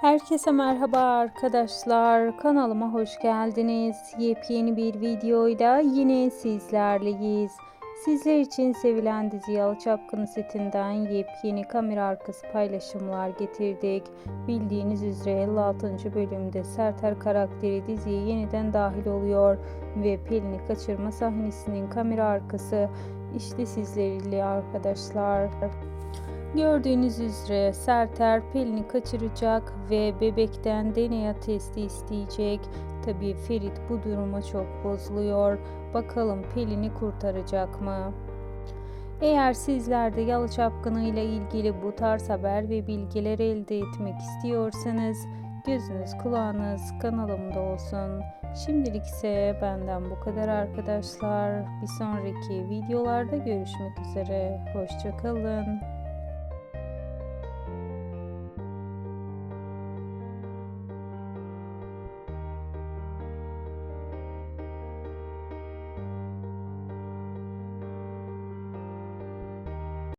Herkese merhaba arkadaşlar. Kanalıma hoş geldiniz. Yepyeni bir videoyla yine sizlerleyiz. Sizler için sevilen dizi Yalı Çapkını setinden yepyeni kamera arkası paylaşımlar getirdik. Bildiğiniz üzere 56. bölümde Serter karakteri diziye yeniden dahil oluyor ve Pelin'i kaçırma sahnesinin kamera arkası işte sizlerle arkadaşlar. Gördüğünüz üzere Serter Pelin'i kaçıracak ve bebekten DNA testi isteyecek. Tabii Ferit bu duruma çok bozuluyor. Bakalım Pelin'i kurtaracak mı? Eğer sizler de Yalı Çapkını ile ilgili bu tarz haber ve bilgiler elde etmek istiyorsanız gözünüz kulağınız kanalımda olsun. Şimdilik ise benden bu kadar arkadaşlar. Bir sonraki videolarda görüşmek üzere. Hoşçakalın.